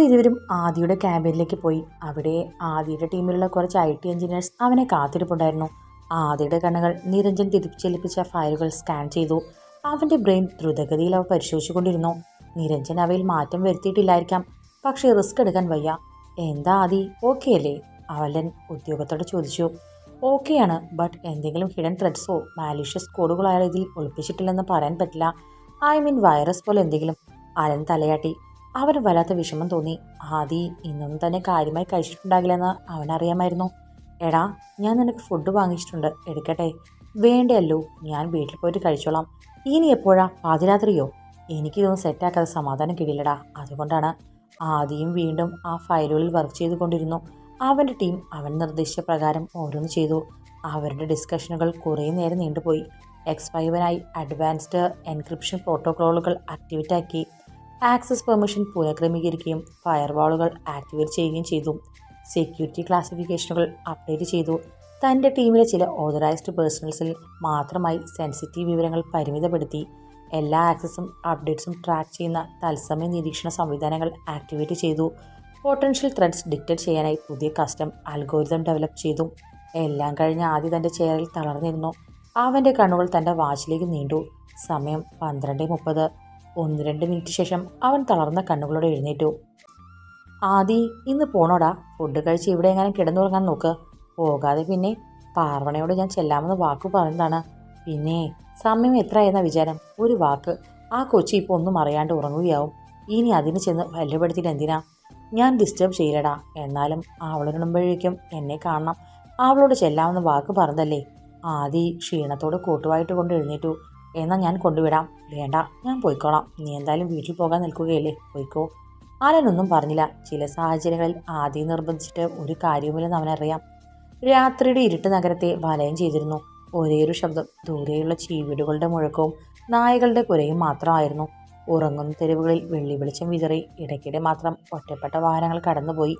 ഇരുവരും ആദിയുടെ ക്യാബിനിലേക്ക് പോയി. അവിടെ ആദിയുടെ ടീമിലുള്ള കുറച്ച് ഐ ടി എഞ്ചിനീയേഴ്സ് അവനെ കാത്തിരിപ്പുണ്ടായിരുന്നു. ആദിയുടെ കണ്ണുകൾ നിരഞ്ജൻ തിരിച്ചേൽപ്പിച്ച ഫയലുകൾ സ്കാൻ ചെയ്തു. അവന്റെ ബ്രെയിൻ ദ്രുതഗതിയിൽ അവ പരിശോധിച്ചുകൊണ്ടിരുന്നു. നിരഞ്ജൻ അവയിൽ മാറ്റം വരുത്തിയിട്ടില്ലായിരിക്കാം. പക്ഷേ റിസ്ക് എടുക്കാൻ വയ്യ. എന്താ ആദി ഓക്കെ അല്ലേ? അവലൻ ഉദ്യോഗത്തോട് ചോദിച്ചു. ഓക്കെയാണ് ബട്ട് എന്തെങ്കിലും ഹിഡൻ ത്രെഡ്സോ മാലീഷ്യസ് കോഡുകളോ അയാൾ ഇതിൽ ഒളിപ്പിച്ചിട്ടില്ലെന്ന് പറയാൻ പറ്റില്ല. ഐ മീൻ വൈറസ് പോലെ എന്തെങ്കിലും. അലൻ തലയാട്ടി. അവന് വല്ലാത്ത വിഷമം തോന്നി. ആദി ഇന്നൊന്നും തന്നെ കാര്യമായി കഴിച്ചിട്ടുണ്ടാകില്ലെന്ന് അറിയാമായിരുന്നു എടാ ഞാൻ നിനക്ക് ഫുഡ് വാങ്ങിച്ചിട്ടുണ്ട്. എടുക്കട്ടെ. വേണ്ടയല്ലോ ഞാൻ വീട്ടിൽ പോയിട്ട് കഴിച്ചോളാം. ഇനി എപ്പോഴാ? പാതിരാത്രിയോ? എനിക്കിതൊന്നും സെറ്റാക്കാതെ സമാധാനം കിട്ടിയില്ലടാ. അതുകൊണ്ടാണ് ആദ്യം വീണ്ടും ആ ഫയലുകളിൽ വർക്ക് ചെയ്തുകൊണ്ടിരുന്നു. അവന്റെ ടീം അവൻ നിർദ്ദേശിച്ച പ്രകാരം ഓരോന്ന് ചെയ്തു. അവരുടെ ഡിസ്കഷനുകൾ കുറേ നേരം നീണ്ടുപോയി. എക്സ് ഫൈവിനായി അഡ്വാൻസ്ഡ് എൻക്രിപ്ഷൻ പ്രോട്ടോക്കോളുകൾ ആക്ടിവേറ്റ് ആക്കി. ആക്സസ് പെർമിഷൻ പുനഃക്രമീകരിക്കുകയും ഫയർവാളുകൾ ആക്ടിവേറ്റ് ചെയ്യുകയും ചെയ്തു. സെക്യൂരിറ്റി ക്ലാസിഫിക്കേഷനുകൾ അപ്ഡേറ്റ് ചെയ്തു. തന്റെ ടീമിലെ ചില ഓതറൈസ്ഡ് പേഴ്സണൽസിൽ മാത്രമായി സെൻസിറ്റീവ് വിവരങ്ങൾ പരിമിതപ്പെടുത്തി. എല്ലാ ആക്സസും അപ്ഡേറ്റ്സും ട്രാക്ക് ചെയ്യുന്ന തത്സമയ നിരീക്ഷണ സംവിധാനങ്ങൾ ആക്ടിവേറ്റ് ചെയ്തു. പൊട്ടൻഷ്യൽ ത്രെഡ്സ് ഡിറ്റക്ട് ചെയ്യാനായി പുതിയ കസ്റ്റം അൽഗോരിതം ഡെവലപ്പ് ചെയ്തു. എല്ലാം കഴിഞ്ഞ് ആദ്യം തന്റെ ചെയറിൽ തളർന്നിരുന്നു. അവന്റെ കണ്ണുകൾ തന്റെ വാച്ചിലേക്ക് നീണ്ടു. സമയം പന്ത്രണ്ട് മുപ്പത്. ഒന്ന് രണ്ട് മിനിറ്റ് ശേഷം അവൻ തളർന്ന കണ്ണുകളോടെ എഴുന്നേറ്റു. ആദി ഇന്ന് പോണോടാ. ഫുഡ് കഴിച്ച് ഇവിടെ എങ്ങനെ കിടന്നുറങ്ങാൻ നോക്ക്. പോകാതെ പിന്നെ പാർവണയോട് ഞാൻ ചെല്ലാമെന്ന് വാക്ക് പറഞ്ഞതാണ്. പിന്നെ സമയം എത്ര എന്ന വിചാരം? ഒരു വാക്ക്. ആ കൊച്ചി ഇപ്പോൾ ഒന്നും അറിയാണ്ട് ഉറങ്ങുകയാവും. ഇനി അതിന് ചെന്ന് വല്യപ്പെടുത്തിയിട്ട് എന്തിനാ? ഞാൻ ഡിസ്റ്റർബ് ചെയ്യലടാ. എന്നാലും അവളിടുമ്പോഴേക്കും എന്നെ കാണണം. അവളോട് ചെല്ലാമെന്ന് വാക്ക് പറഞ്ഞതല്ലേ? ആദി ക്ഷീണത്തോട് കൂട്ടുവായിട്ട് കൊണ്ട് എഴുന്നേറ്റു. എന്നാൽ ഞാൻ കൊണ്ടുവിടാം. വേണ്ട ഞാൻ പോയിക്കോളാം. നീ എന്തായാലും വീട്ടിൽ പോകാൻ നിൽക്കുകയല്ലേ? പോയിക്കോ. ആരനൊന്നും പറഞ്ഞില്ല. ചില സാഹചര്യങ്ങളിൽ ആദ്യം നിർബന്ധിച്ചിട്ട് ഒരു കാര്യവുമില്ലെന്ന് അവനറിയാം. രാത്രിയുടെ ഇരുട്ട് നഗരത്തെ വലയം ചെയ്തിരുന്നു. ഒരേയൊരു ശബ്ദം. ദൂരെയുള്ള ചീവീടുകളുടെ മുഴക്കവും നായകളുടെ കുരയും മാത്രമായിരുന്നു. ഉറങ്ങുന്ന തെരുവുകളിൽ വെള്ളി വെളിച്ചം വിതറി ഇടയ്ക്കിടെ മാത്രം ഒറ്റപ്പെട്ട വാഹനങ്ങൾ കടന്നുപോയി.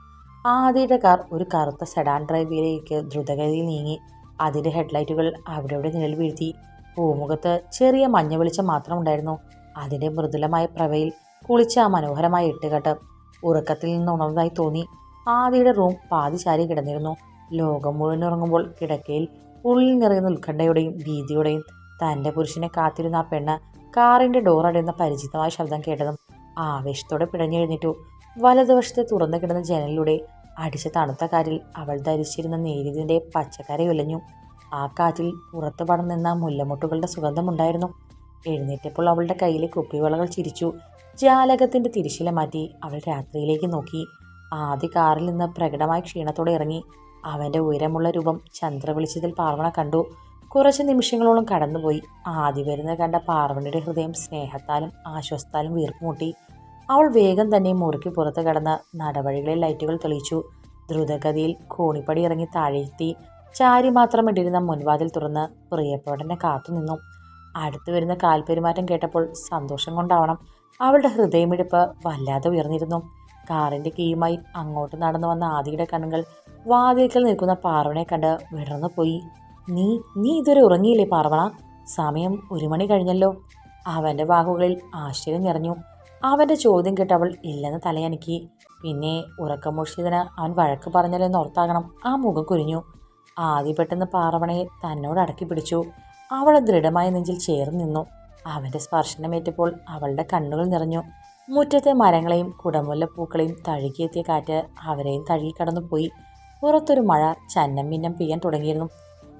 ആദ്യയുടെ കാർ ഒരു കറുത്ത സെഡാൻ ഡ്രൈവിലേക്ക് ദ്രുതഗതിയിൽ നീങ്ങി. അതിന്റെ ഹെഡ്ലൈറ്റുകൾ അവിടെ ഇവിടെ നിഴൽ വീഴ്ത്തി. പൂമുഖത്ത് ചെറിയ മഞ്ഞ വെളിച്ചം മാത്രം ഉണ്ടായിരുന്നു അതിന്റെ മൃദുലമായ പ്രവയിൽ കുളിച്ച ആ മനോഹരമായ ഇട്ടുകെട്ട്. ഉറക്കത്തിൽ നിന്ന് ഉണർന്നതായി തോന്നി. ആദിയുടെ റൂം പാതി ചാരി കിടന്നിരുന്നു. ലോകം മുഴുവൻ ഉറങ്ങുമ്പോൾ കിടക്കയിൽ ഉള്ളിൽ നിറയുന്ന ഉത്കണ്ഠയുടെയും ഭീതിയുടെയും തന്റെ പുരുഷനെ കാത്തിരുന്ന ആ പെണ്ണ് കാറിന്റെ ഡോർ അടയുന്ന പരിചിതമായ ശബ്ദം കേട്ടതും ആവേശത്തോടെ പിടഞ്ഞെഴുന്നേറ്റു വലതുവശത്തെ തുറന്നു കിടന്ന ജനലിലൂടെ അടിച്ച തണുത്ത കാറ്റിൽ അവൾ ധരിച്ചിരുന്ന നേരിതിന്റെ പച്ചക്കറി ഉലഞ്ഞു. ആ കാറ്റിൽ പുറത്ത് പടർന്നിരുന്ന മുല്ലമുട്ടുകളുടെ സുഗന്ധമുണ്ടായിരുന്നു. എഴുന്നേറ്റപ്പോൾ അവളുടെ കയ്യിലെ കുപ്പിവളകൾ ചിരിച്ചു. ജാലകത്തിന്റെ തിരിശില മാറ്റി അവൾ രാത്രിയിലേക്ക് നോക്കി. ആദ്യ കാറിൽ നിന്ന് പ്രകടമായ ക്ഷീണത്തോടെ ഇറങ്ങി. അവന്റെ ഉയരമുള്ള രൂപം ചന്ദ്ര വിളിച്ചതിൽ പാർവണ കണ്ടു. കുറച്ച് നിമിഷങ്ങളോളം കടന്നുപോയി. ആദ്യ വരുന്ന കണ്ട പാർവണിയുടെ ഹൃദയം സ്നേഹത്താലും ആശ്വസ്താലും വീർപ്പുമുട്ടി. അവൾ വേഗം തന്നെ മുറുക്കി പുറത്ത് കടന്ന് നടവഴികളിൽ ലൈറ്റുകൾ തെളിയിച്ചു. ദ്രുതഗതിയിൽ കോണിപ്പടി ഇറങ്ങി താഴെത്തി ചാരി മാത്രം ഇട്ടിരുന്ന മുൻവാതിൽ തുറന്ന് പ്രിയപ്പെട്ടനെ കാത്തുനിന്നു അടുത്തു വരുന്ന കാൽപെരുമാറ്റം കേട്ടപ്പോൾ സന്തോഷം കൊണ്ടാവണം. അവളുടെ ഹൃദയമിടിപ്പ് വല്ലാതെ ഉയർന്നിരുന്നു. കാറിന്റെ കീയുമായി അങ്ങോട്ട് നടന്നു വന്ന ആദിയുടെ കണ്ണുകൾ വാതിൽക്കൽ നിൽക്കുന്ന പാർവണെ കണ്ട് വിടർന്നു പോയി. നീ നീ ഇതുവരെ ഉറങ്ങിയില്ലേ പാർവണ സമയം ഒരു മണി കഴിഞ്ഞല്ലോ. അവന്റെ വാക്കുകളിൽ ആശ്ചര്യം നിറഞ്ഞു. അവന്റെ ചോദ്യം കേട്ട് അവൾ ഇല്ലെന്ന് തലയനക്കി. പിന്നെ ഉറക്കം ഉറക്കമോഷിതന് അവൻ വഴക്ക് പറഞ്ഞല്ലോ എന്ന് ഓർത്താകണം. ആ മുഖം കുരിഞ്ഞു ആദ്യ പെട്ടെന്ന് പാറവണയെ തന്നോട് അടക്കി പിടിച്ചു. അവൾ ദൃഢമായ നെഞ്ചിൽ ചേർന്ന് നിന്നു. അവന്റെ സ്പർശനമേറ്റപ്പോൾ അവളുടെ കണ്ണുകൾ നിറഞ്ഞു. മുറ്റത്തെ മരങ്ങളെയും കുടമുല്ല പൂക്കളെയും തഴുകിയെത്തിയ കാറ്റ് അവരെയും തഴുകി കടന്നുപോയി. പുറത്തൊരു മഴ ചന്നം മിന്നം പെയ്യാൻ തുടങ്ങിയിരുന്നു.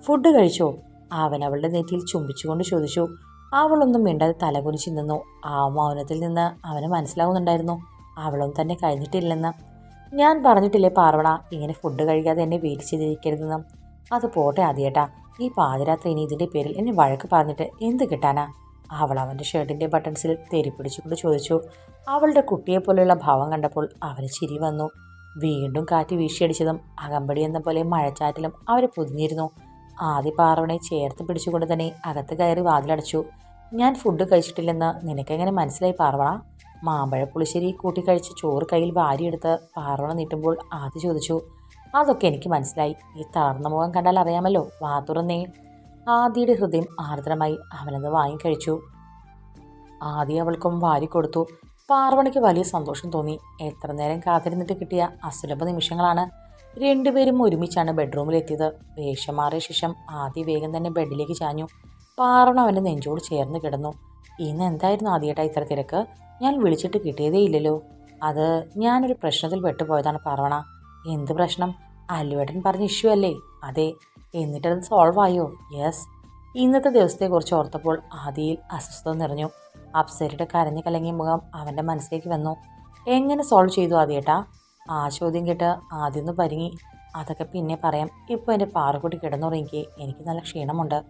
ഫുഡ് കഴിച്ചോ? അവൻ അവളുടെ നെറ്റിയിൽ ചുംബിച്ചുകൊണ്ട് ചോദിച്ചു. അവളൊന്നും മിണ്ടാതെ തലകുനിച്ച് നിന്നു. ആ മൗനത്തിൽ നിന്ന് അവന് മനസ്സിലാവുന്നുണ്ടായിരുന്നു. അവളൊന്നും തന്നെ കഴിഞ്ഞിട്ടില്ലെന്ന്. ഞാൻ പറഞ്ഞിട്ടില്ലേ പാർവണ ഇങ്ങനെ ഫുഡ് കഴിക്കാതെ എന്നെ വെയിറ്റ് ചെയ്തിരിക്കരുതെന്ന് അത് പോട്ടെ ആദ്യേട്ടാ. ഈ പാതിരാത്രി ഇനി ഇതിന്റെ പേരിൽ എന്നെ വഴക്ക് പറഞ്ഞിട്ട് എന്ത് കിട്ടാനാ? അവൾ അവന്റെ ഷർട്ടിന്റെ ബട്ടൺസിൽ തെരി പിടിച്ചുകൊണ്ട് ചോദിച്ചു. അവളുടെ കുട്ടിയെപ്പോലെയുള്ള ഭാവം കണ്ടപ്പോൾ അവന് ചിരി വന്നു. വീണ്ടും കാറ്റ് വീശിയടിച്ചതും അകമ്പടി എന്ന പോലെ മഴച്ചാറ്റിലും അവരെ പൊതിഞ്ഞിരുന്നു. ആദ്യ പാറവനെ ചേർത്ത് പിടിച്ചുകൊണ്ട് തന്നെ അകത്ത് കയറി വാതിലടച്ചു. ഞാൻ ഫുഡ് കഴിച്ചിട്ടില്ലെന്ന് നിനക്കെങ്ങനെ മനസ്സിലായി പാർവണ മാമ്പഴ പുളിശ്ശേരി കൂട്ടി കഴിച്ച് ചോറ് കയ്യിൽ വാരിയെടുത്ത് പാർവണ നീട്ടുമ്പോൾ ആദ്യ ചോദിച്ചു. അതൊക്കെ എനിക്ക് മനസ്സിലായി. ഈ തളർന്ന മുഖം കണ്ടാൽ അറിയാമല്ലോ വാ തുറന്നേ ആദിയുടെ ഹൃദയം ആർദ്രമായി അവനത് വാങ്ങിക്കഴിച്ചു ആദി അവൾക്കും വാരിക്കൊടുത്തു പാർവണിക്ക് വലിയ സന്തോഷം തോന്നി. എത്ര നേരം കാത്തിരുന്നിട്ട് കിട്ടിയ അസുലഭ നിമിഷങ്ങളാണ്. രണ്ടുപേരും ഒരുമിച്ചാണ് ബെഡ്റൂമിലെത്തിയത്. വേഷം മാറിയ ശേഷം ആദി വേഗം തന്നെ ബെഡിലേക്ക് ചാഞ്ഞു. പാർവണ അവന്റെ നെഞ്ചോട് ചേർന്ന് കിടന്നു. ഇന്ന് എന്തായിരുന്നു ആദ്യമായിട്ടാ ഇത്ര തിരക്ക്? ഞാൻ വിളിച്ചിട്ട് കിട്ടിയതേ ഇല്ലല്ലോ അത് ഞാനൊരു പ്രശ്നത്തിൽ പെട്ടുപോയതാണ് പാർവണ. എന്ത് പ്രശ്നം? അല്ലുവേട്ടൻ പറഞ്ഞ ഇഷ്യൂ അല്ലേ? അതെ എന്നിട്ടത് സോൾവ് ആയോ? യെസ് ഇന്നത്തെ ദിവസത്തെക്കുറിച്ച് ഓർത്തപ്പോൾ ആദിയിൽ അസ്വസ്ഥത നിറഞ്ഞു. അപ്സരയുടെ കരഞ്ഞു കലങ്ങിയ മുഖം അവന്റെ മനസ്സിലേക്ക് വന്നു. എങ്ങനെ സോൾവ് ചെയ്തു ആദ്യേട്ടാ? ആ ചോദ്യം കേട്ട് ആദ്യം ഒന്ന് പരിങ്ങി. അതൊക്കെ പിന്നെ പറയാം. ഇപ്പോൾ എന്റെ പാറക്കുട്ടി കിടന്നുറങ്ങിക്ക്. എനിക്ക് നല്ല ക്ഷീണമുണ്ട്.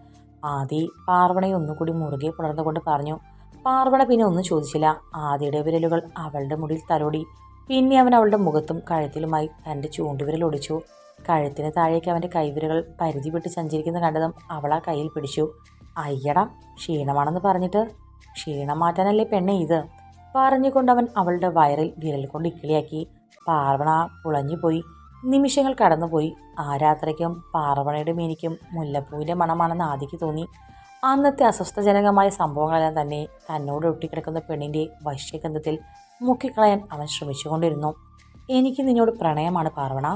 ആദി പാർവണയെ ഒന്നുകൂടി മുറുകെ പുണർന്നുകൊണ്ട് പറഞ്ഞു. പാർവണ പിന്നെ ഒന്നും ചോദിച്ചില്ല. ആദിയുടെ വിരലുകൾ അവളുടെ മുടിയിൽ തലോടി. പിന്നെ അവൻ അവളുടെ മുഖത്തും കഴുത്തിലുമായി തന്റെ ചൂണ്ടുവിരൽ ഒടിച്ചു. കഴുത്തിന് താഴേക്ക് അവന്റെ കൈവിരകൾ പരിധി വിട്ട് സഞ്ചരിക്കുന്ന കണ്ടതും അവൾ ആ കയ്യിൽ പിടിച്ചു. അയ്യടാ ക്ഷീണമാണെന്ന് പറഞ്ഞിട്ട്? ക്ഷീണം മാറ്റാനല്ലേ പെണ്ണെ ഇത്? പറഞ്ഞുകൊണ്ട് അവൻ അവളുടെ വയറിൽ വിരൽ കൊണ്ട് ഇക്കിളിയാക്കി. പാർവണ പുളഞ്ഞുപോയി നിമിഷങ്ങൾ കടന്നുപോയി. ആ രാത്രിക്കും പാർവണയുടെ മീനിക്കും മുല്ലപ്പൂവിന്റെ മണമാണെന്ന് ആദിക്ക് തോന്നി. അന്നത്തെ അസ്വസ്ഥജനകമായ സംഭവങ്ങളെല്ലാം തന്നെ തന്നോട് ഒട്ടിക്കിടക്കുന്ന പെണ്ണിന്റെ വശ്യഗന്ധത്തിൽ മുക്കിക്കളയാൻ അവൻ ശ്രമിച്ചുകൊണ്ടിരുന്നു. എനിക്ക് നിന്നോട് പ്രണയമാണ് പാർവണ.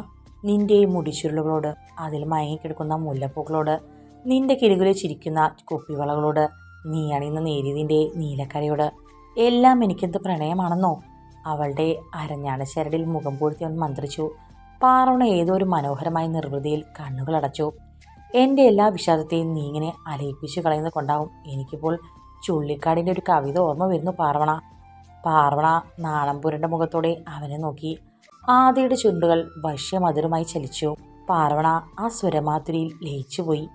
നിന്റെ മുടിച്ചുരുളുകളോട് അതിൽ മയങ്ങിക്കിടക്കുന്ന മുല്ലപ്പൂക്കളോട് നിന്റെ കിടുകിലെ ചിരിക്കുന്ന കുപ്പിവളകളോട് നീ അണിയുന്ന നേരിയതിന്റെ നീലക്കരയോട് എല്ലാം എനിക്കെന്ത് പ്രണയമാണെന്നോ? അവളുടെ അരഞ്ഞാണ് ചരടിൽ മുഖം പൂഴ്ത്തി അവൻ മന്ത്രിച്ചു. പാറവണ ഏതോ ഒരു മനോഹരമായ നിർവൃതിയിൽ കണ്ണുകളടച്ചു എന്റെ എല്ലാ വിഷാദത്തെയും നീ ഇങ്ങനെ അലയിപ്പിച്ചു കളയുന്നത് കൊണ്ടാവും എനിക്കിപ്പോൾ ചുള്ളിക്കാടിന്റെ ഒരു കവിത ഓർമ്മ വരുന്നു പാർവണ. പാർവണ നാണംപുരന്റെ മുഖത്തോടെ അവനെ നോക്കി. ആദിയുടെ ചുണ്ടുകൾ വശ്യമധുരമായി ചലിച്ചു. പാർവണ ആ സ്വരമാധുരിയിൽ ലയിച്ചുപോയി.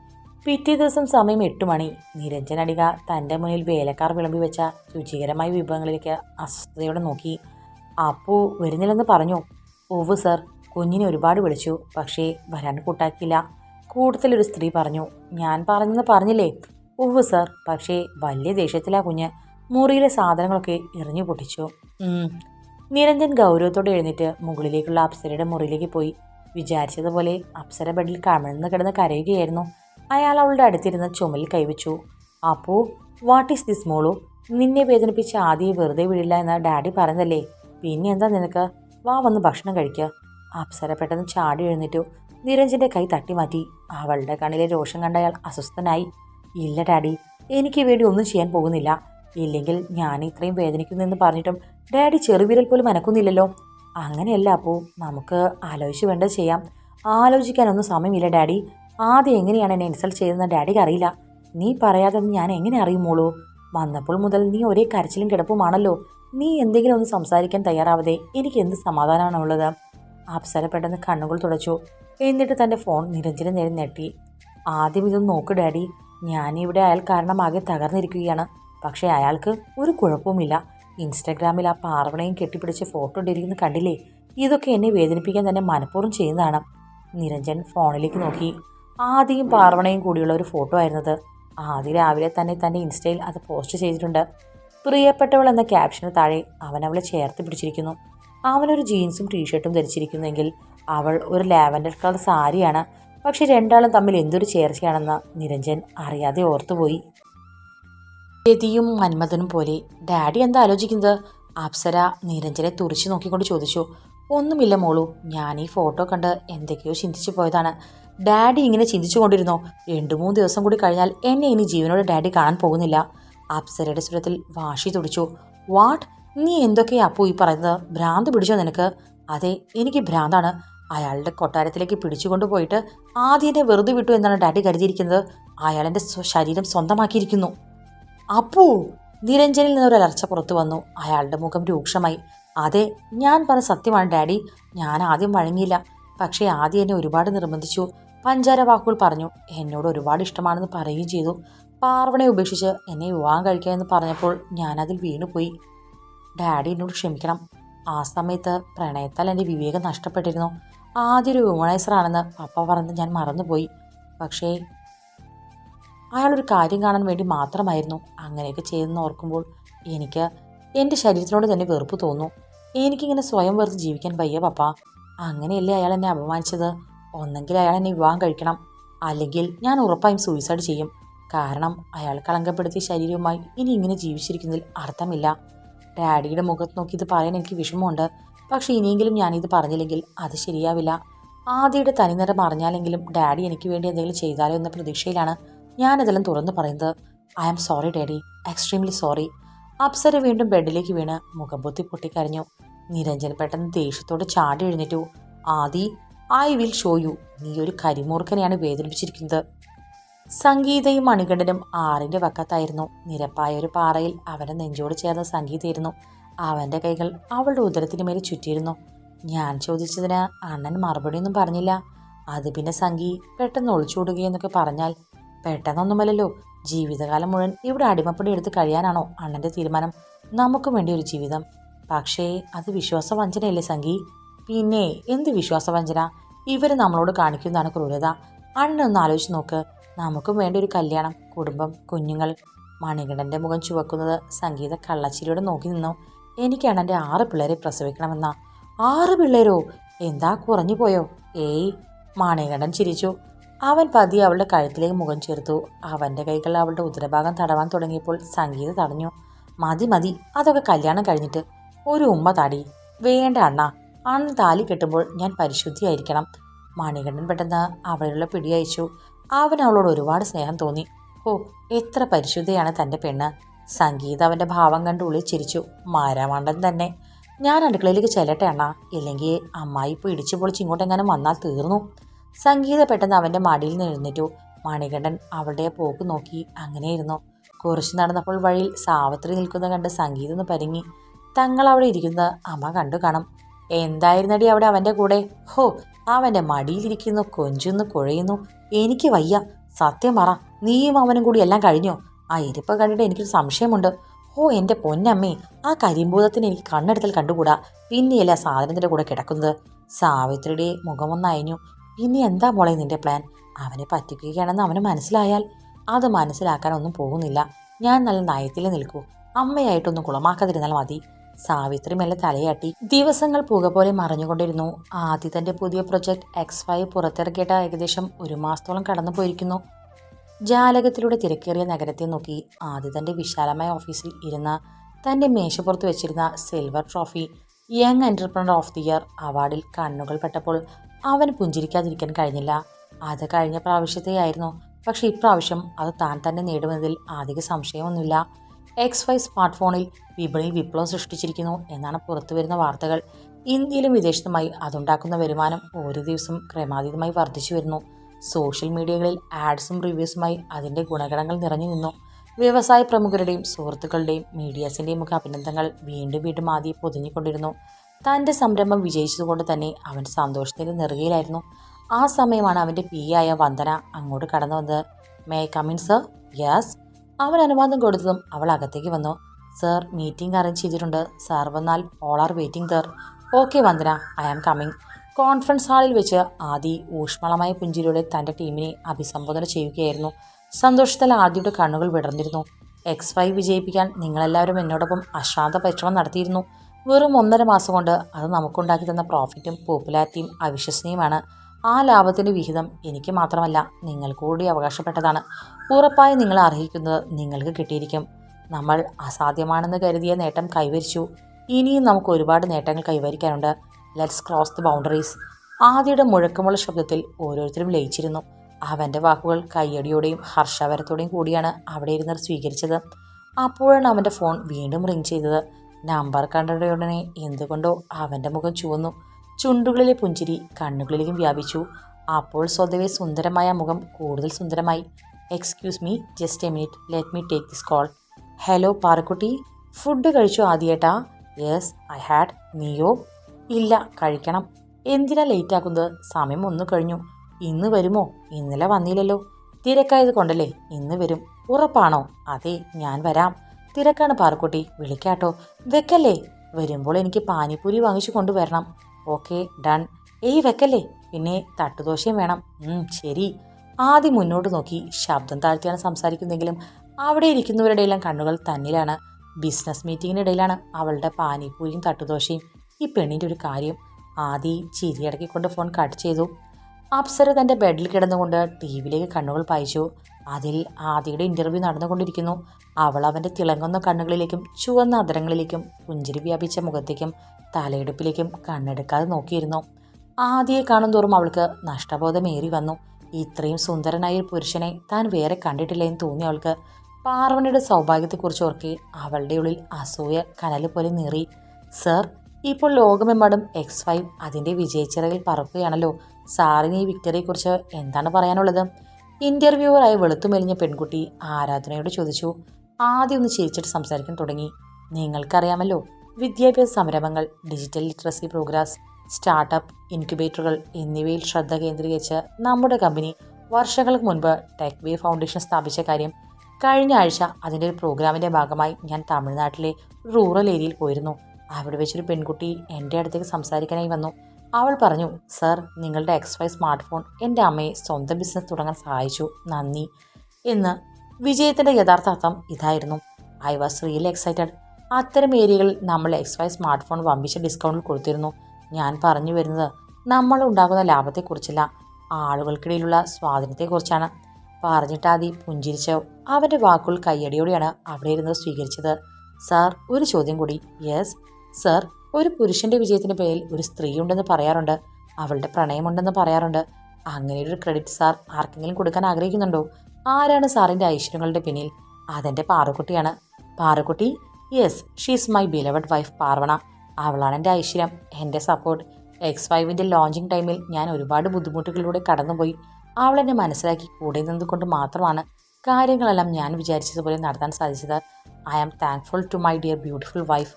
പിറ്റേ ദിവസം സമയം എട്ട് മണി. നിരഞ്ജൻ അടിക തന്റെ മുന്നിൽ വേലക്കാർ വിളമ്പി വെച്ച രുചികരമായ വിഭവങ്ങളിലേക്ക് അസ്വസ്ഥതയോടെ നോക്കി. അപ്പു വരുന്നില്ലെന്ന് പറഞ്ഞു. ഓവ് സർ കുഞ്ഞിനെ ഒരുപാട് വിളിച്ചു. പക്ഷേ വരാൻ കൂട്ടാക്കിയില്ല. കൂടുതലൊരു സ്ത്രീ പറഞ്ഞു ഞാൻ പറഞ്ഞെന്ന് പറഞ്ഞില്ലേ? ഓവ് സർ പക്ഷേ വലിയ ദേഷ്യത്തിലാ കുഞ്ഞ്. മുറിയിലെ സാധനങ്ങളൊക്കെ എറിഞ്ഞു പൊട്ടിച്ചു. നിരഞ്ജൻ ഗൗരവത്തോടെ എഴുന്നേറ്റ് മുകളിലേക്കുള്ള അപ്സരയുടെ മുറിയിലേക്ക് പോയി. വിചാരിച്ചതുപോലെ അപ്സര ബെഡിൽ കമിഴ്ന്ന് കിടന്ന് കരയുകയായിരുന്നു. അയാൾ അവളുടെ അടുത്തിരുന്ന ചുമൽ കൈവച്ചു. അപ്പോ വാട്ട് ഈസ് ദിസ് മോളു? നിന്നെ വേദനിപ്പിച്ച് ആദ്യം വെറുതെ വിടില്ല എന്ന് ഡാഡി പറഞ്ഞതല്ലേ? പിന്നെ എന്താ നിനക്ക്? വാ വന്ന് ഭക്ഷണം കഴിക്കുക അപ്സര പെട്ടെന്ന് ചാടി എഴുന്നേറ്റു. നിരഞ്ജന്റെ കൈ തട്ടിമാറ്റി അവളുടെ കണ്ണിലെ രോഷം കണ്ട അയാൾ അസ്വസ്ഥനായി. ഇല്ല ഡാഡി. എനിക്ക് വേണ്ടി ഒന്നും ചെയ്യാൻ പോകുന്നില്ല. ഇല്ലെങ്കിൽ ഞാൻ ഇത്രയും വേദനിക്കുന്നെന്ന് പറഞ്ഞിട്ടും ഡാഡി ചെറുവിരൽ പോലും അനക്കുന്നില്ലല്ലോ. അങ്ങനെയല്ല അപ്പോൾ നമുക്ക് ആലോചിച്ച് വേണ്ട ചെയ്യാം. ആലോചിക്കാനൊന്നും സമയമില്ല ഡാഡി. ആദ്യം എങ്ങനെയാണ് എന്നെ ഇൻസൾട്ട് ചെയ്തതെന്ന് ഡാഡിക്ക് അറിയില്ല. നീ പറയാതെ ഞാൻ എങ്ങനെ അറിയുമോളൂ? വന്നപ്പോൾ മുതൽ നീ ഒരേ കരച്ചിലും കിടപ്പുമാണല്ലോ. നീ എന്തെങ്കിലും ഒന്ന് സംസാരിക്കാൻ തയ്യാറാവാതെ. എനിക്ക് എന്ത് സമാധാനമാണുള്ളത്? അപ്സര പെട്ടെന്ന് കണ്ണുകൾ തുടച്ചു. എന്നിട്ട് തന്റെ ഫോൺ നിരഞ്ജന നേരം ഞെട്ടി. ആദ്യം ഇതൊന്ന് നോക്ക് ഡാഡി. ഞാനിവിടെ അയാൾ കാരണം ആകെ തകർന്നിരിക്കുകയാണ്. പക്ഷേ അയാൾക്ക് ഒരു കുഴപ്പവുമില്ല. ഇൻസ്റ്റാഗ്രാമിൽ ആ പാർവണയും കെട്ടിപ്പിടിച്ച് ഫോട്ടോ ഇട്ടിരിക്കുന്നത് കണ്ടില്ലേ? ഇതൊക്കെ എന്നെ വേദനിപ്പിക്കാൻ തന്നെ മനഃപൂർവം ചെയ്യുന്നതാണ്. നിരഞ്ജൻ ഫോണിലേക്ക് നോക്കി. ആദ്യം പാർവണയും കൂടിയുള്ള ഒരു ഫോട്ടോ ആയിരുന്നത്. ആദ്യ രാവിലെ തന്നെ തന്റെ ഇൻസ്റ്റയിൽ അത് പോസ്റ്റ് ചെയ്തിട്ടുണ്ട്. പ്രിയപ്പെട്ടവൾ എന്ന ക്യാപ്ഷന് താഴെ അവൻ അവളെ ചേർത്ത് പിടിച്ചിരിക്കുന്നു. അവനൊരു ജീൻസും ടീഷർട്ടും ധരിച്ചിരിക്കുന്നെങ്കിൽ അവൾ ഒരു ലാവൻഡർ കളർ സാരിയാണ്. പക്ഷെ രണ്ടാളും തമ്മിൽ എന്തൊരു ചേർച്ചയാണെന്ന് നിരഞ്ജൻ അറിയാതെ ഓർത്തുപോയി. രതിയും മന്മഥനും പോലെ ഡാഡി എന്താ ആലോചിക്കുന്നത്? അപ്സര നിരഞ്ജനെ തുറിച്ചു നോക്കിക്കൊണ്ട് ചോദിച്ചു. ഒന്നുമില്ല മോളു ഞാൻ ഈ ഫോട്ടോ കണ്ട് എന്തൊക്കെയോ ചിന്തിച്ചു പോയതാണ്. ഡാഡി ഇങ്ങനെ ചിന്തിച്ചു കൊണ്ടിരുന്നോ? രണ്ടു മൂന്ന് ദിവസം കൂടി കഴിഞ്ഞാൽ എന്നെ ഇനി ജീവനോടെ ഡാഡി കാണാൻ പോകുന്നില്ല. അപ്സരയുടെ സ്വരത്തിൽ വാശി തുടിച്ചു. വാട്ട്? നീ എന്തൊക്കെയാ അപ്പു ഈ പറയുന്നത്? ഭ്രാന്ത് പിടിച്ചോ നിനക്ക്? അതെ എനിക്ക് ഭ്രാന്താണ്. അയാളുടെ കൊട്ടാരത്തിലേക്ക് പിടിച്ചുകൊണ്ട് പോയിട്ട് ആദ്യത്തെ വെറുതെ വിട്ടു എന്നാണ് ഡാഡി കരുതിയിരിക്കുന്നത്. അയാൾ എന്റെ ശരീരം സ്വന്തമാക്കിയിരിക്കുന്നു. അപ്പു നിരഞ്ജനിൽ നിന്നൊരു അലർച്ച പുറത്തു വന്നു. അയാളുടെ മുഖം രൂക്ഷമായി. അതെ ഞാൻ പറഞ്ഞ സത്യമാണ് ഡാഡി. ഞാൻ ആദ്യം വഴങ്ങിയില്ല. പക്ഷേ ആദ്യം എന്നെ ഒരുപാട് നിർബന്ധിച്ചു. പഞ്ചാര വാക്കുകൾ പറഞ്ഞു. എന്നോട് ഒരുപാട് ഇഷ്ടമാണെന്ന് പറയുകയും ചെയ്തു. പാർവണയെ ഉപേക്ഷിച്ച് എന്നെ വിവാഹം കഴിക്കാമെന്ന് പറഞ്ഞപ്പോൾ ഞാനതിൽ വീണുപോയി. ഡാഡി എന്നോട് ക്ഷമിക്കണം. ആ സമയത്ത് പ്രണയത്താൽ എന്റെ വിവേകം നഷ്ടപ്പെട്ടിരുന്നു. ആദ്യ ഒരു വിമണൈസറാണെന്ന് പപ്പ പറഞ്ഞത് ഞാൻ മറന്നുപോയി. പക്ഷേ അയാളൊരു കാര്യം കാണാൻ വേണ്ടി മാത്രമായിരുന്നു അങ്ങനെയൊക്കെ ചെയ്തെന്ന് ഓർക്കുമ്പോൾ എനിക്ക് എന്റെ ശരീരത്തിനോട് തന്നെ വെറുപ്പ് തോന്നുന്നു. എനിക്കിങ്ങനെ സ്വയം വെറുതെ ജീവിക്കാൻ വയ്യ പപ്പ. അങ്ങനെയല്ലേ അയാൾ എന്നെ അപമാനിച്ചത്? ഒന്നെങ്കിൽ അയാൾ എന്നെ വിവാഹം കഴിക്കണം. അല്ലെങ്കിൽ ഞാൻ ഉറപ്പായും സൂയിസൈഡ് ചെയ്യും. കാരണം അയാൾ കളങ്കപ്പെടുത്തിയ ശരീരവുമായി ഇനി ഇങ്ങനെ ജീവിച്ചിരിക്കുന്നതിൽ അർത്ഥമില്ല. ഡാഡിയുടെ മുഖത്ത് നോക്കി ഇത് പറയാൻ എനിക്ക് വിഷമമുണ്ട്. പക്ഷേ ഇനിയെങ്കിലും ഞാനിത് പറഞ്ഞില്ലെങ്കിൽ അത് ശരിയാവില്ല. ആദ്യയുടെ തനിനിറം അറിഞ്ഞാലെങ്കിലും ഡാഡി എനിക്ക് വേണ്ടി എന്തെങ്കിലും ചെയ്താലോ എന്ന പ്രതീക്ഷയിലാണ് ഞാനിതെല്ലാം തുറന്നു പറയുന്നത് I am sorry daddy extremely sorry Apsara വീണ്ടും ബെഡിലേക്ക് വീണ് മുഖം പൊത്തി പൊട്ടിക്കരഞ്ഞു. നിരഞ്ജൻ പെട്ടെന്ന് ദേഷ്യത്തോട് ചാടി എഴുന്നേറ്റു. Aadi I will show you നീ ഒരു കരിമൂർഖനെയാണ് വേദനിപ്പിച്ചിരിക്കുന്നത്. സംഗീതയും മണികണ്ഠനും ആറിന്റെ വക്കത്തായിരുന്നു. നിരപ്പായ ഒരു പാറയിൽ അവന്റെ നെഞ്ചോട് ചേർന്ന സംഗീതയായിരുന്നു അവന്റെ കൈകൾ അവളുടെ ഉദരത്തിന് മേലെ ചുറ്റിയിരുന്നു. ഞാൻ ചോദിച്ചതിന് അണ്ണൻ മറുപടിയൊന്നും പറഞ്ഞില്ല. അത് പിന്നെ സംഗീ പെട്ടെന്ന് ഒളിച്ചോടുകയെന്നൊക്കെ പറഞ്ഞാൽ പെട്ടെന്നൊന്നുമല്ലല്ലോ. ജീവിതകാലം മുഴുവൻ ഇവിടെ അടിമപ്പണി എടുത്ത് കഴിയാനാണോ അണ്ണന്റെ തീരുമാനം? നമുക്ക് വേണ്ടി ഒരു ജീവിതം. പക്ഷേ അത് വിശ്വാസവഞ്ചനയല്ലേ സംഗി? പിന്നെ എന്ത് വിശ്വാസവഞ്ചന? ഇവർ നമ്മളോട് കാണിക്കുന്നതാണ് ക്രൂരത. അണ്ണൊന്ന് ആലോചിച്ച് നോക്ക്. നമുക്കും വേണ്ട ഒരു കല്യാണം കുടുംബം കുഞ്ഞുങ്ങൾ. മണികണ്ഠന്റെ മുഖം ചുവക്കുന്നത് സംഗീത കള്ളച്ചിരിയോടെ നോക്കി നിന്നു. എനിക്ക് അണ്ണന്റെ ആറ് പിള്ളേരെ പ്രസവിക്കണമെന്നാ. ആറ് പിള്ളേരോ? എന്താ കുറഞ്ഞു പോയോ? ഏയ് മണികണ്ഠൻ ചിരിച്ചു. അവൻ പതി അവളുടെ കഴുത്തിലേക്ക് മുഖം ചേർത്തു. അവന്റെ കൈകൾ അവളുടെ ഉദരഭാഗം തടവാൻ തുടങ്ങിയപ്പോൾ സംഗീത തടഞ്ഞു. മതി മതി അതൊക്കെ കല്യാണം കഴിഞ്ഞിട്ട് ഒരു ഉമ്മ തടി. വേണ്ട അണ്ണ അണ്ണ താലി കെട്ടുമ്പോൾ ഞാൻ പരിശുദ്ധിയായിരിക്കണം. മണികണ്ഠൻ പെട്ടെന്ന് അവളിലുള്ള പിടി അയച്ചു അവൻ അവളോട് ഒരുപാട് സ്നേഹം തോന്നി. ഓ എത്ര പരിശുദ്ധയാണ് തന്റെ പെണ്ണ്. സംഗീത അവന്റെ ഭാവം കണ്ട് ഉള്ളിൽ ചിരിച്ചു. മാരാമണ്ടൻ തന്നെ. ഞാൻ അടുക്കളയിലേക്ക് ചെല്ലട്ടെ അണ്ണ. ഇല്ലെങ്കിൽ അമ്മായി ഇപ്പോൾ ഇടിച്ചു പൊളിച്ച് ഇങ്ങോട്ടെങ്ങാനും വന്നാൽ തീർന്നു. സംഗീത പെട്ടെന്ന് അവന്റെ മടിയിൽ നിന്ന് എഴുന്നേറ്റു. മണികണ്ഠൻ അവളുടെ പോക്ക് നോക്കി അങ്ങനെയിരുന്നു. കുറച്ച് നടന്നപ്പോൾ വഴിയിൽ സാവത്രി നിൽക്കുന്ന കണ്ട് സംഗീതം ഒന്ന് പരിങ്ങി. തങ്ങൾ അവിടെ ഇരിക്കുന്ന അമ്മ കണ്ടു കാണും. എന്തായിരുന്നടി അവിടെ അവന്റെ കൂടെ? ഹോ അവന്റെ മടിയിലിരിക്കുന്നു കൊഞ്ചുന്നു കുഴയുന്നു. എനിക്ക് വയ്യ. സത്യം പറ നീയും അവനും കൂടി എല്ലാം കഴിഞ്ഞോ? ആ ഇരിപ്പ് കണ്ടിട്ട് എനിക്കൊരു സംശയമുണ്ട്. ഓ എന്റെ പൊന്നമ്മേ ആ കരിമ്പൂതത്തിന് എനിക്ക് കണ്ണെടുത്തൽ കണ്ടുകൂടാ? പിന്നെയല്ല സാധനത്തിന്റെ കൂടെ കിടക്കുന്നത്? സാവിത്രിയുടെ മുഖമൊന്ന് പിന്നെ എന്താ മോളെ നിന്റെ പ്ലാൻ അവനെ പറ്റിക്കുകയാണെന്ന് അവന് മനസ്സിലായാൽ അത് മനസ്സിലാക്കാനൊന്നും പോകുന്നില്ല. ഞാൻ നല്ല നയത്തിൽ നിൽക്കൂ. അമ്മയായിട്ടൊന്നും കുളമാക്കാതിരുന്നാൽ മതി. സാവിത്രി മെല്ലെ തലയാട്ടി ദിവസങ്ങൾ പുക പോലെ മറിഞ്ഞുകൊണ്ടിരുന്നു. ആദ്യ തന്റെ പുതിയ പ്രൊജക്ട് എക്സ് ഫൈവ് പുറത്തിറക്കിയിട്ട് ഏകദേശം ഒരു മാസത്തോളം കടന്നു പോയിരിക്കുന്നു. ജാലകത്തിലൂടെ തിരക്കേറിയ നഗരത്തെ നോക്കി ആദിതന്റെ വിശാലമായ ഓഫീസിൽ ഇരുന്ന തന്റെ മേശപ്പുറത്ത് വെച്ചിരുന്ന silver trophy young entrepreneur of the year അവാർഡിൽ കണ്ണുകൾ പെട്ടപ്പോൾ അവന് പുഞ്ചിരിക്കാതിരിക്കാൻ കഴിഞ്ഞില്ല. അത് കഴിഞ്ഞ പ്രാവശ്യത്തെയായിരുന്നു. പക്ഷേ ഇപ്രാവശ്യം അത് താൻ തന്നെ നേടുമെന്നതിൽ അധിക സംശയമൊന്നുമില്ല. എക്സ് ഫൈവ് സ്മാർട്ട് ഫോണിൽ വിപണിയിൽ വിപ്ലവം സൃഷ്ടിച്ചിരിക്കുന്നു എന്നാണ് പുറത്തു വരുന്ന വാർത്തകൾ. ഇന്ത്യയിലും വിദേശത്തുമായി അതുണ്ടാക്കുന്ന വരുമാനം ഓരോ ദിവസവും ക്രമാതീതമായി വർദ്ധിച്ചു വരുന്നു. സോഷ്യൽ മീഡിയകളിൽ ആഡ്സും റിവ്യൂസുമായി അതിന്റെ ഗുണഗണങ്ങൾ നിറഞ്ഞു നിന്നു. വ്യവസായ പ്രമുഖരുടെയും സുഹൃത്തുക്കളുടെയും മീഡിയാസിന്റെയും ഒക്കെ അഭിനന്ദനങ്ങൾ വീണ്ടും വീണ്ടും ആദ്യം പൊതിഞ്ഞുകൊണ്ടിരുന്നു. തന്റെ സംരംഭം വിജയിച്ചതുകൊണ്ട് തന്നെ അവൻ സന്തോഷത്തിന്റെ നെറുകയിലായിരുന്നു. ആ സമയമാണ് അവന്റെ പി ആയ വന്ദന അങ്ങോട്ട് കടന്നു വന്നത്. മേ കമിൻ സർ യെസ് അവൻ അനുവാദം കൊടുത്തതും അവൾ അകത്തേക്ക് വന്നു. സർ മീറ്റിംഗ് അറേഞ്ച് ചെയ്തിട്ടുണ്ട്. സർ വന്നാൽ all are waiting there okay Vandana I am coming conference ഹാളിൽ വെച്ച് ആദി ഊഷ്മളമായ പുഞ്ചിരിയോടെ തന്റെ ടീമിനെ അഭിസംബോധന ചെയ്യുകയായിരുന്നു. സന്തോഷത്തിൽ ആദിയുടെ കണ്ണുകൾ വിടർന്നിരുന്നു. എക്സ് ഫൈവ് വിജയിപ്പിക്കാൻ നിങ്ങളെല്ലാവരും എന്നോടൊപ്പം അശ്രാന്ത പരിശ്രമം നടത്തിയിരുന്നു. വെറും ഒന്നര മാസം കൊണ്ട് അത് നമുക്കുണ്ടാക്കി തന്ന പ്രോഫിറ്റും പോപ്പുലാരിറ്റിയും അവിശ്വസനീയമാണ്. ആ ലാഭത്തിന്റെ വിഹിതം എനിക്ക് മാത്രമല്ല നിങ്ങൾക്ക് കൂടി അവകാശപ്പെട്ടതാണ്. ഉറപ്പായി നിങ്ങൾ അർഹിക്കുന്നത് നിങ്ങൾക്ക് കിട്ടിയിരിക്കും. നമ്മൾ അസാധ്യമാണെന്ന് കരുതിയ നേട്ടം കൈവരിച്ചു. ഇനിയും നമുക്ക് ഒരുപാട് നേട്ടങ്ങൾ കൈവരിക്കാനുണ്ട്. ലെറ്റ്സ് ക്രോസ് ദി ബൗണ്ടറീസ് ആദ്യയുടെ മുഴക്കമുള്ള ശബ്ദത്തിൽ ഓരോരുത്തരും ലയിച്ചിരുന്നു. അവന്റെ വാക്കുകൾ കയ്യടിയോടെയും ഹർഷാവരത്തോടെയും കൂടിയാണ് അവിടെ ഇരുന്നവർ സ്വീകരിച്ചത്. അപ്പോഴാണ് അവന്റെ ഫോൺ വീണ്ടും റിങ് ചെയ്തത്. നമ്പർ കണ്ടയുടനെ എന്തുകൊണ്ടോ അവന്റെ മുഖം ചുവന്നു. ചുണ്ടുകളിലെ പുഞ്ചിരി കണ്ണുകളിലേക്കും വ്യാപിച്ചു. അപ്പോൾ സ്വതവേ സുന്ദരമായ മുഖം കൂടുതൽ സുന്ദരമായി. Excuse me just a minute let me take this call hello Parukkutty. Food കഴിച്ചു ആദ്യേട്ടാ? യെസ് ഐ ഹാഡ് നീയോ? ഇല്ല കഴിക്കണം. എന്തിനാ ലേറ്റ് ആക്കുന്നത്? സമയം ഒന്ന് കഴിഞ്ഞു. ഇന്ന് വരുമോ? ഇന്നലെ വന്നില്ലല്ലോ. തിരക്കായത് കൊണ്ടല്ലേ ഇന്ന് വരും. ഉറപ്പാണോ? അതെ ഞാൻ വരാം. തിരക്കാണ് പാറക്കുട്ടി. വിളിക്കാട്ടോ. വെക്കല്ലേ? വരുമ്പോൾ എനിക്ക് പാനിപ്പൂരി വാങ്ങിച്ചു കൊണ്ടുവരണം. Okay done. ഏയ് വെക്കല്ലേ? പിന്നെ തട്ടുദോശയും വേണം. ശരി. ആദ്യം മുന്നോട്ട് നോക്കി. ശബ്ദം താഴ്ത്തിയാണ് സംസാരിക്കുന്നെങ്കിലും അവിടെ ഇരിക്കുന്നവരുടെ എല്ലാം കണ്ണുകൾ തന്നിലാണ്. ബിസിനസ് മീറ്റിങ്ങിനിടയിലാണ് അവളുടെ പാനിപ്പൂരിയും തട്ടുദോശയും. ഈ പെണ്ണിന്റെ ഒരു കാര്യം. ആദി ചിരിയടക്കിക്കൊണ്ട് ഫോൺ കട്ട് ചെയ്തു. അപ്സര തന്റെ ബെഡിൽ കിടന്നുകൊണ്ട് ടി വിയിലേക്ക് കണ്ണുകൾ പായിച്ചു. അതിൽ ആദിയുടെ ഇന്റർവ്യൂ നടന്നുകൊണ്ടിരിക്കുന്നു. അവൾ അവന്റെ തിളങ്ങുന്ന കണ്ണുകളിലേക്കും ചുവന്ന അതരങ്ങളിലേക്കും പുഞ്ചിരി വ്യാപിച്ച മുഖത്തേക്കും തലയെടുപ്പിലേക്കും കണ്ണെടുക്കാതെ നോക്കിയിരുന്നു. ആദിയെ കാണും തോറും അവൾക്ക് നഷ്ടബോധമേറി വന്നു. ഇത്രയും സുന്ദരനായ ഒരു പുരുഷനെ താൻ വേറെ കണ്ടിട്ടില്ല എന്ന് തോന്നി അവൾക്ക് പാർവണിയുടെ സൗഭാഗ്യത്തെക്കുറിച്ച് ഓർക്കി അവളുടെ ഉള്ളിൽ അസൂയ കനൽ പോലെ നീറി. സർ ഇപ്പോൾ ലോകമെമ്പാടും എക്സ് ഫൈവ് അതിന്റെ വിജയച്ചിറകിൽ പറക്കുകയാണല്ലോ. സാറിന് ഈ വിക്ടറിയെക്കുറിച്ച് എന്താണ് പറയാനുള്ളത്? ഇന്റർവ്യൂവറായ വെളുത്തുമെലിഞ്ഞ പെൺകുട്ടി ആരാധനയോട് ചോദിച്ചു ആദ്യം ഒന്ന് ചിരിച്ചിട്ട് സംസാരിക്കാൻ തുടങ്ങി. നിങ്ങൾക്കറിയാമല്ലോ വിദ്യാഭ്യാസ സംരംഭങ്ങൾ ഡിജിറ്റൽ ലിറ്ററസി പ്രോഗ്രാംസ് സ്റ്റാർട്ടപ്പ് ഇൻക്യുബേറ്ററുകൾ എന്നിവയിൽ ശ്രദ്ധ കേന്ദ്രീകരിച്ച് നമ്മുടെ കമ്പനി വർഷങ്ങൾക്ക് മുൻപ് ടെക് വേ ഫൗണ്ടേഷൻ സ്ഥാപിച്ച കാര്യം കഴിഞ്ഞ ആഴ്ച അതിന്റെ ഒരു പ്രോഗ്രാമിന്റെ ഭാഗമായി ഞാൻ തമിഴ്നാട്ടിലെ റൂറൽ ഏരിയയിൽ പോയിരുന്നു. അവിടെ വെച്ചൊരു പെൺകുട്ടി എന്റെ അടുത്തേക്ക് സംസാരിക്കാനായി വന്നു. അവൾ പറഞ്ഞു സർ നിങ്ങളുടെ എക്സ് വൈ സ്മാർട്ട് ഫോൺ എന്റെ അമ്മയെ സ്വന്തം ബിസിനസ് തുടങ്ങാൻ സഹായിച്ചു. നന്ദി. എന്ന് വിജയത്തിന്റെ യഥാർത്ഥ അർത്ഥം ഇതായിരുന്നു. ഐ വാസ് റിയലി എക്സൈറ്റഡ് അത്തരം ഏരിയകളിൽ നമ്മൾ എക്സ് വൈ സ്മാർട്ട് ഫോൺ വമ്പിച്ച ഡിസ്കൗണ്ടിൽ കൊടുത്തിരുന്നു. ഞാൻ പറഞ്ഞു വരുന്നത് നമ്മൾ ഉണ്ടാകുന്ന ലാഭത്തെക്കുറിച്ചല്ല ആളുകൾക്കിടയിലുള്ള സ്വാധീനത്തെക്കുറിച്ചാണ്. പറഞ്ഞിട്ടാതി പുഞ്ചിരിച്ചു അവന്റെ വാക്കുകൾ കയ്യടിയോടെയാണ് അവിടെ ഇരുന്ന് സ്വീകരിച്ചത്. സാർ ഒരു ചോദ്യം കൂടി. യെസ് സർ ഒരു പുരുഷന്റെ വിജയത്തിന് പേരിൽ ഒരു സ്ത്രീ ഉണ്ടെന്ന് പറയാറുണ്ട്. അവളുടെ പ്രണയമുണ്ടെന്ന് പറയാറുണ്ട്. അങ്ങനെ ഒരു ക്രെഡിറ്റ് സാർ ആർക്കെങ്കിലും കൊടുക്കാൻ ആഗ്രഹിക്കുന്നുണ്ടോ? ആരാണ് സാറിന്റെ ഐശ്വര്യങ്ങളുടെ പിന്നിൽ? അതെന്റെ പാറുക്കുട്ടിയാണ്. Parukkutty yes she's my beloved wife Parvana. അവളാണ് എന്റെ ഐശ്വര്യം എന്റെ സപ്പോർട്ട് എക്സ് ഫൈവിന്റെ ലോഞ്ചിങ് ടൈമിൽ ഞാൻ ഒരുപാട് ബുദ്ധിമുട്ടുകളിലൂടെ കടന്നുപോയി. അവൾ എന്നെ മനസ്സിലാക്കി കൂടെ നിന്നുകൊണ്ട് മാത്രമാണ് കാര്യങ്ങളെല്ലാം ഞാൻ വിചാരിച്ചതുപോലെ നടത്താൻ സാധിച്ചത്. I am thankful to my dear beautiful wife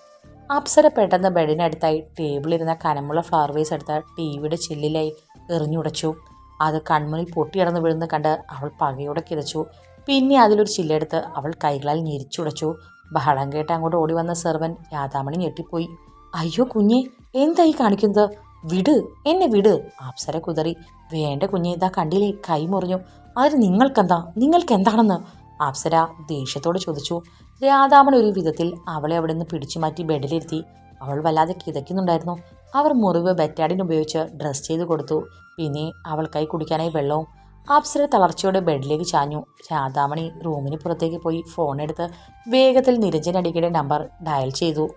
Apsara പെട്ടെന്ന് ബെഡിനടുത്തായി ടേബിളിരുന്ന കനമുള്ള ഫ്ലവർ വേസ് എടുത്ത് ടി വിയുടെ ചില്ലിലായി എറിഞ്ഞുടച്ചു. അത് കൺമുന്നിൽ പൊട്ടിയിടന്ന് വീഴുന്ന കണ്ട് അവൾ പകയോടെ കിതച്ചു. പിന്നെ അതിലൊരു ചില്ലെടുത്ത് അവൾ കൈകളാൽ ഞെരിച്ചുടച്ചു. ബഹളം കേട്ട് അങ്ങോട്ട് ഓടി വന്ന സെർവൻ രാധാമണി ഞെട്ടിപ്പോയി. അയ്യോ കുഞ്ഞെ എന്തായി കാണിക്കുന്നത്? വിട് എന്നെ വിട് അപ്സര കുതറി. വേണ്ട കുഞ്ഞെ ഇതാ കണ്ടില്ലേ കൈ മുറിഞ്ഞു. അത് നിങ്ങൾക്കെന്താ? നിങ്ങൾക്ക് എന്താണെന്ന് അപ്സര ദേഷ്യത്തോട് ചോദിച്ചു രാധാമണി ഒരു വിധത്തിൽ അവളെ അവിടെ നിന്ന് പിടിച്ചു മാറ്റി ബെഡിലിരുത്തി അവൾ വല്ലാതെ കിതയ്ക്കുന്നുണ്ടായിരുന്നു. അവർ മുറിവ് ബെറ്റാഡിൻ ഉപയോഗിച്ച് ഡ്രസ് ചെയ്ത് കൊടുത്തു. പിന്നെ അവൾക്കായി കുടിക്കാനായി വെള്ളവും. അപ്സര തളർച്ചയോടെ ബെഡിലേക്ക് ചാഞ്ഞു. രാധാമണി റൂമിന് പുറത്തേക്ക് പോയി ഫോൺ എടുത്ത് വേഗത്തിൽ നിരഞ്ജൻ അടിക്കയുടെ നമ്പർ ഡയൽ ചെയ്തു.